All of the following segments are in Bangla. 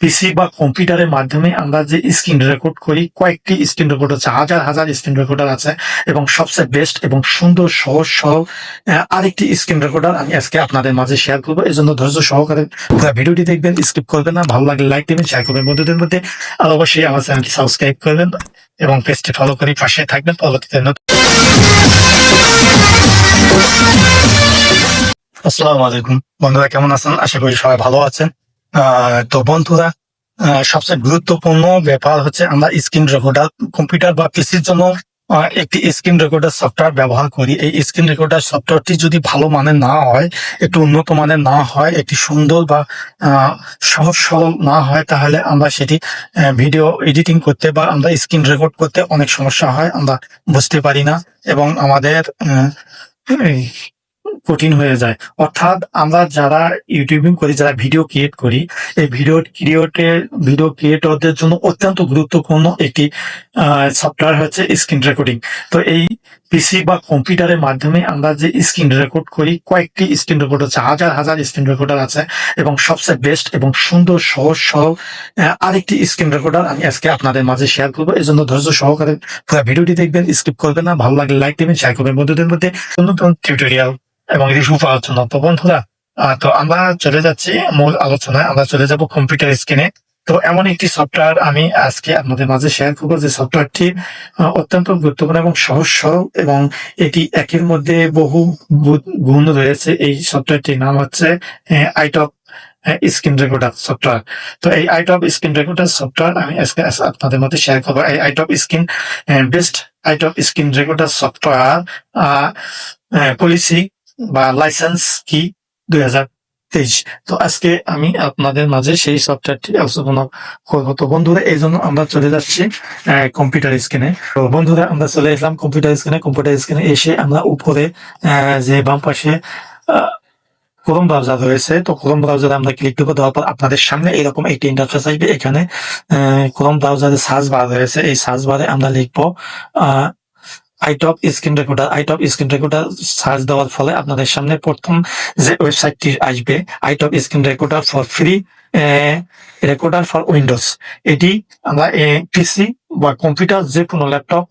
পিসি বা কম্পিউটারের মাধ্যমে আমরা যে স্ক্রিন রেকর্ড করি কয়েকটি স্ক্রিন রেকর্ড আছে হাজার হাজার স্ক্রিন রেকর্ডার আছে এবং সবচেয়ে বেস্ট এবং সুন্দর সহজ আহ, আরেকটি স্ক্রিন রেকর্ডার আমি আজকে আপনাদের মাঝে শেয়ার করব। এই জন্য ধৈর্য সহকারে ভিডিওটি দেখবেন স্কিপ করবেন না। ভালো লাগলে লাইক দেবেন শেয়ার করবেন বন্ধুদের মধ্যে। আর অবশ্যই আমার চ্যানেলটি সাবস্ক্রাইব করবেন এবং পেজটি ফলো করে পাশে থাকবেন। পরবর্তীতে আসসালামু আলাইকুম। বন্ধুরা কেমন আছেন? আশা করি সবাই ভালো আছেন। তো বন্ধুরা সবচেয়ে গুরুত্বপূর্ণ ব্যাপার হচ্ছে আমরা স্ক্রিন রেকর্ডার কম্পিউটার বা পিসির জন্য একটি স্ক্রিন রেকর্ডার সফটওয়্যার ব্যবহার করি। এই স্ক্রিন রেকর্ডার সফটওয়্যারটি যদি ভালো মানের না হয়, একটু উন্নত মানের না হয়, একটি সুন্দর বা সহজ সরল না হয়, তাহলে আমরা সেটি ভিডিও এডিটিং করতে বা আমরা স্ক্রিন রেকর্ড করতে অনেক সমস্যা হয়, আমরা বুঝতে পারি না। এবং আমাদের কঠিন হয়ে যায়। অর্থাৎ আমরা যারা ইউটিউবিং করি যারা ভিডিও ক্রিয়েট করি এই ভিডিও ক্রিয়েটের ভিডিও ক্রিয়েটরদের জন্য অত্যন্ত গুরুত্বপূর্ণ একটি সফটওয়্যার হচ্ছে স্ক্রিন রেকর্ডিং তো এই পিসি বা কম্পিউটারের মাধ্যমে আমরা যে স্ক্রিন রেকর্ড করি কয়েকটি স্ক্রিন রেকর্ড আছে হাজার হাজার স্ক্রিন রেকর্ডার আছে এবং সবচেয়ে বেস্ট এবং সুন্দর সহজ আহ, আরেকটি স্ক্রিন রেকর্ডার আমি আজকে আপনাদের মাঝে শেয়ার করব। এই জন্য ধৈর্য সহকারে পুরো ভিডিওটি দেখবেন স্কিপ করবেন না। ভালো লাগলে লাইক দেবেন শেয়ার করবেন। বন্ধুদের মধ্যে নতুন টিউটোরিয়াল এবং রিভিউ আলোচনা তো বন্ধুরা তো আমরা চলে যাচ্ছি মূল আলোচনায়। আমরা চলে যাব কম্পিউটার স্ক্রিনে তো এমন একটি সফটওয়্যার আমি আজকে আপনাদের মাঝে শেয়ার করব। যে সফটওয়্যারটি অত্যন্ত গুরুত্বপূর্ণ এবং সহজ, সরল এবং এটি একের মধ্যে বহু গুণ রয়েছে। এই সফটওয়্যারটির নাম হচ্ছে আইটপ স্ক্রিন রেকর্ডার সফটওয়্যার তো এই আইটপ স্ক্রিন রেকর্ডার সফটওয়্যার আমি আজকে আপনাদের মধ্যে শেয়ার করব। এই iTop screen best iTop screen recorder software policy বা লাইসেন্স কি দুই তেইশ। তো আজকে আমি আপনাদের মাঝে সেই সফটওয়্যারটি আলোচনা করব। তো বন্ধুরা, এই জন্য আমরা চলে যাচ্ছি কম্পিউটার স্ক্রিনে তো বন্ধুরা, আমরা চলে এলাম কম্পিউটার স্ক্রিনে কম্পিউটার স্ক্রিনে এসে আমরা উপরে যে বাম পাশে ক্রোম ব্রাউজার রয়েছে। তো ক্রোম ব্রাউজারে আমরা ক্লিক দেবো দেওয়ার পর আপনাদের সামনে এরকম একটি ইন্টারফেস আসবে। এখানে ক্রোম ব্রাউজারে সার্চ বার রয়েছে। এই সার্চ বারে আমরা লিখব iTop screen recorder iTop screen recorder search দেওয়ার ফলে আপনাদের সামনে প্রথম যে ওয়েবসাইটটি আসবে iTop screen recorder for free recorder for Windows এটি আমরা পিসি বা কম্পিউটার যে কোনো ল্যাপটপ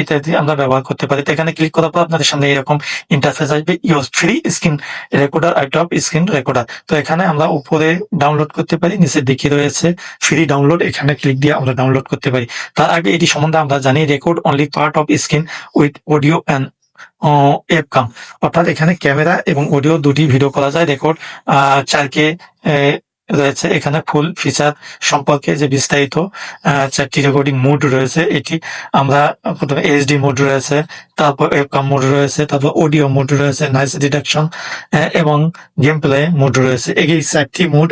ইত্যাদি আমরা ব্যবহার করতে পারি। তো এখানে ক্লিক করার পর আপনাদের সামনে এরকম ইন্টারফেস আসবে use free screen recorder iTop screen recorder তো এখানে আমরা উপরে ডাউনলোড করতে পারি, নিচের দিকে রয়েছে ফ্রি ডাউনলোড এখানে ক্লিক দিয়ে আমরা ডাউনলোড করতে পারি। তার আগে এটি সম্বন্ধে আমরা জানি record only part of screen with audio and webcam অর্থাৎ এখানে ক্যামেরা এবং অডিও দুটি ভিডিও করা যায়। রেকর্ড চার কে রয়েছে। এখানে ফুল ফিচার সম্পর্কে যে বিস্তারিত চারটি রেকর্ডিং মোড রয়েছে। এটি আমরা প্রথমে এইচডি মোড রয়েছে, তারপর ওয়েবকাম মোড রয়েছে, তারপর অডিও মোড রয়েছে নাইস ডিটেকশন এবং গেম প্লে মোড রয়েছে। এই চারটি মোড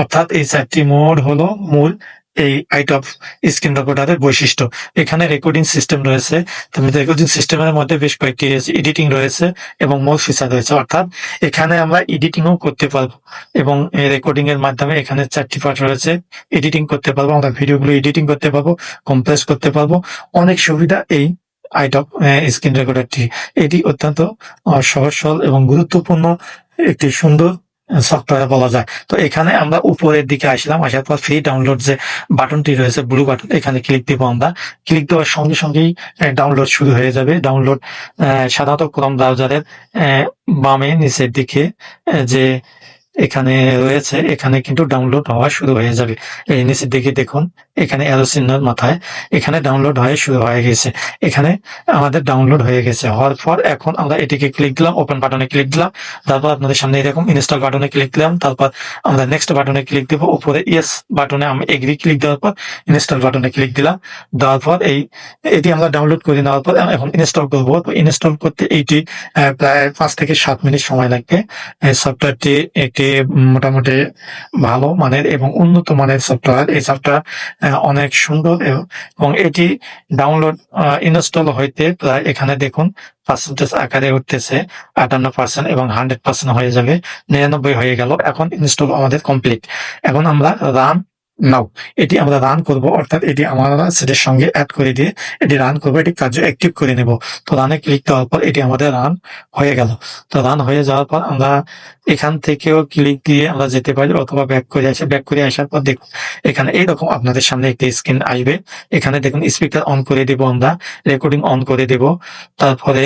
অর্থাৎ এই চারটি মোড হলো মূল এই আইট অফ স্ক্রিন রেকর্ডারের বৈশিষ্ট্য। এখানে রেকর্ডিং সিস্টেম রয়েছে। তেমনি রেকর্ডিং সিস্টেমের মধ্যে বেশ কয়েকটি এডিটিং রয়েছে এবং মোড ফিচার রয়েছে। অর্থাৎ এখানে আমরা এডিটিংও করতে পারব এবং এই রেকর্ডিং এর মাধ্যমে এখানে চারটি পার্ট রয়েছে। এডিটিং করতে পারব, আমরা ভিডিওগুলো এডিটিং করতে পারব কম্প্রেস করতে পারব। অনেক সুবিধা এই আইট আইটপ স্ক্রিন রেকর্ডারটি এটি অত্যন্ত সহজ, সরল এবং গুরুত্বপূর্ণ, একটি সুন্দর সফটওয়্যার বলা যায়। তো এখানে আমরা উপরের দিকে আসলাম, আসার পর ফ্রি ডাউনলোড যে বাটনটি রয়েছে ব্লু বাটন এখানে ক্লিক দিব আমরা। ক্লিক দেওয়ার সঙ্গে সঙ্গেই ডাউনলোড শুরু হয়ে যাবে। ডাউনলোড সাধারণত ক্রম ব্রাউজারের বামে নিচের দিকে যে এখানে রয়েছে, এখানে কিন্তু ডাউনলোড হওয়া শুরু হয়ে যাবে। এই নিচের দিকে দেখুন, এখানে অ্যারো মাথায়, এখানে ডাউনলোড হয়ে শুরু হয়ে গেছে। এখানে আমাদের ডাউনলোড হয়ে গেছে। হওয়ার পর এখন আমরা এটিকে ক্লিক দিলাম ওপেন বাটনে ক্লিক দিলাম, তারপর আপনাদের সামনে এরকম ইনস্টল বাটনে ক্লিক দিলাম, তারপর আমরা নেক্সট বাটনে ক্লিক দেবো, উপরে ইয়েস বাটনে আমি এগ্রি ক্লিক দেওয়ার পর ইনস্টল বাটনে ক্লিক দিলাম। দেওয়ার পর এই, এটি আমরা ডাউনলোড করে নেওয়ার পর এখন ইনস্টল করব। ইনস্টল করতে এইটি প্রায় পাঁচ থেকে সাত মিনিট সময় লাগবে। সফটওয়্যারটি একটি মোটামুটি ভালো মানের এবং উন্নত মানের সফটওয়্যার এই সফটওয়্যার অনেক সুন্দর এবং এটি ডাউনলোড ইনস্টল হইতে প্রায় এখানে দেখুন পার্সেন্টেজ আকারে উঠতেছে, আটান্ন পার্সেন্ট এবং হান্ড্রেড পার্সেন্ট হয়ে যাবে, নিরানব্বই হয়ে গেল, এখন ইনস্টল আমাদের কমপ্লিট এখন আমরা রান নাও, এটি আমরা রান করব, অর্থাৎ এটি আমরা সেটের সঙ্গে অ্যাড করে দিয়ে এটি রান করব, এটি কার্য অ্যাক্টিভ করে নেব। তো রানে ক্লিক দেওয়ার পর এটি আমাদের রান হয়ে গেল। তো রান হয়ে যাওয়ার পর আমরা এখান থেকেও ক্লিক দিয়ে আমরা যেতে পারি, অথবা ব্যাক করে আসে ব্যাক করে আসার পর দেখুন, এখানে এইরকম আপনাদের সামনে একটি স্ক্রিন আসবে। এখানে দেখুন স্পিকার অন করে দেব আমরা রেকর্ডিং অন করে দেব। তারপরে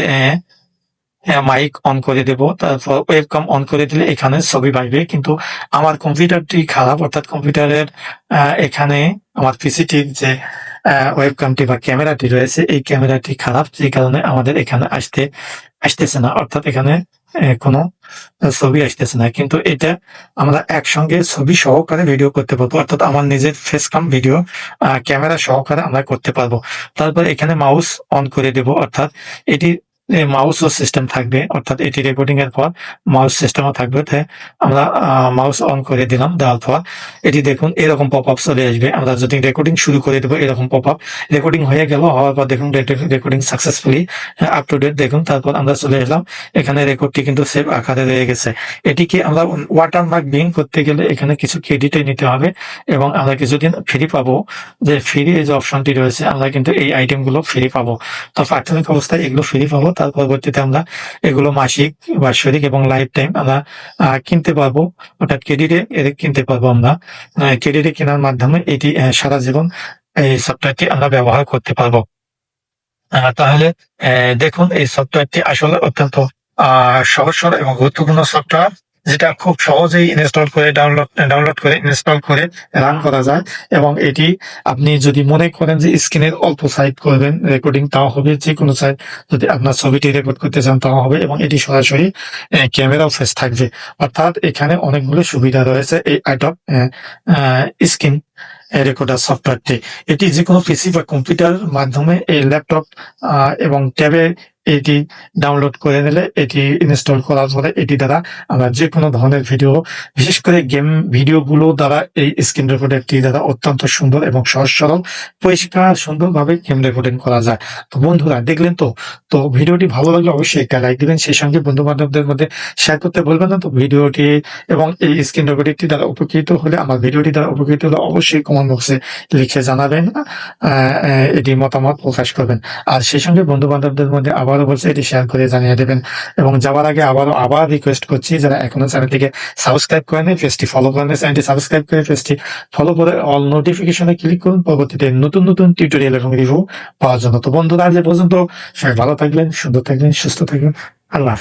মাইক অন করে দেব। তারপর ওয়েবকাম অন করে দিলে এখানে ছবি পাইবে। কিন্তু আমার কম্পিউটারটি খারাপ, অর্থাৎ কম্পিউটারের এখানে আমার পিসিটির যে ওয়েবকামটি বা ক্যামেরাটি রয়েছে, এই ক্যামেরাটি খারাপ যে কারণে আমাদের এখানে আসতে, আসতেছে না। অর্থাৎ এখানে কোনো ছবি আসতেছে না। কিন্তু এটা আমরা একসঙ্গে ছবি সহকারে ভিডিও করতে পারব। অর্থাৎ আমার নিজের ফেস কাম ভিডিও ক্যামেরা সহকারে আমরা করতে পারব। তারপর এখানে মাউস অন করে দেব। অর্থাৎ এটি মাউস সিস্টেম থাকবে, অর্থাৎ এটি রেকর্ডিং এর পর মাউস সিস্টেমও থাকবে। আমরা মাউস অন করে দিলাম দেওয়ার পর এটি দেখুন, এরকম পপ আপ চলে আসবে। আমরা যদি রেকর্ডিং শুরু করে দেবো, এরকম পপ আপ রেকর্ডিং হয়ে গেল, হওয়ার পর দেখুন recording successfully up to date দেখুন, তারপর আমরা চলে এলাম। এখানে রেকর্ডটি কিন্তু সেভ আকারে রয়ে গেছে। এটিকে আমরা ওয়াটারমার্ক বিং করতে গেলে এখানে কিছু ক্রেডিটে নিতে হবে এবং আমরা কিছুদিন ফ্রি পাবো। যে ফ্রি এই যে অপশনটি রয়েছে, আমরা কিন্তু এই আইটেমগুলো ফ্রি পাবো। তো প্রাথমিক অবস্থায় এগুলো ফ্রি পাবো। তার পরবর্তীতে আমরা এগুলো মাসিক বার্ষিক এবং লাইফ টাইম আমরা কিনতে পারব। অর্থাৎ ক্রেডিটে কিনতে পারব আমরা। ক্রেডিটে কেনার মাধ্যমে এটি সারা জীবন এই সফটওয়্যারটি আমরা ব্যবহার করতে পারব। তাহলে দেখুন, এই সফটওয়্যারটি আসলে অত্যন্ত সহজ সরল এবং গুরুত্বপূর্ণ সফটওয়্যার যেটা খুব সহজেই ইনস্টল করে ডাউনলোড ডাউনলোড করে ইনস্টল করে রান করা যায়। এবং এটি আপনি যদি মনে করেন যে স্ক্রিনের অল্প সাইড করবেন রেকর্ডিং তাও হবে যে কোনো সাইড যদি আপনার ছবিটি রেকর্ড করতে চান, তাও হবে এবং এটি সরাসরি ক্যামেরাও ফেস থাকবে। অর্থাৎ এখানে অনেকগুলো সুবিধা রয়েছে এই আইটপ স্ক্রিন রেকর্ডার সফটওয়্যারটি এটি যে কোনো পিসি বা কম্পিউটার মাধ্যমে এই ল্যাপটপ এবং ট্যাবে এটি ডাউনলোড করে নিলে এটি ইনস্টল করার পরে এটি দ্বারা আমরা যে কোনো ধরনের ভিডিও বিশেষ করে গেম ভিডিওগুলো দ্বারা এই স্ক্রিন রেকর্ডারটি দ্বারা অত্যন্ত সুন্দর এবং সহজ সরল, পরিষ্কার, সুন্দরভাবে গেম রেকর্ডিং করা যায়। তো বন্ধুরা, দেখলেন তো? তো ভিডিওটি ভালো লাগলে অবশ্যই একটা লাইক দিবেন, সেই সঙ্গে বন্ধু বান্ধবদের মধ্যে শেয়ার করতে বলবেন না তো ভিডিওটি এবং এই স্ক্রিন রেকর্ডিংটি দ্বারা উপকৃত হলে, আমার ভিডিওটি দ্বারা উপকৃত হলে অবশ্যই কমেন্ট বক্সে লিখে জানাবেন এটি মতামত প্রকাশ করবেন। আর সেই সঙ্গে বন্ধু বান্ধবদের মধ্যে আবারও বলছে, এটি শেয়ার করে জানিয়ে দেবেন। এবং যাওয়ার আগে আবারও, আবার রিকোয়েস্ট করছি, যারা এখনও চ্যানেলটিকে সাবস্ক্রাইব করে নেই পেজটি ফলো করেন চ্যানেলটি সাবস্ক্রাইব করে পেজটি ফলো করে অল নোটিফিকেশনে ক্লিক করুন। পরবর্তীতে নতুন নতুন টিউটোরিয়াল এবং রিভিউ পাওয়ার জন্য। তো বন্ধুরা, আজ পর্যন্ত। সবাই ভালো থাকলেন সুন্দর থাকলেন সুস্থ থাকবেন। আল্লাহ।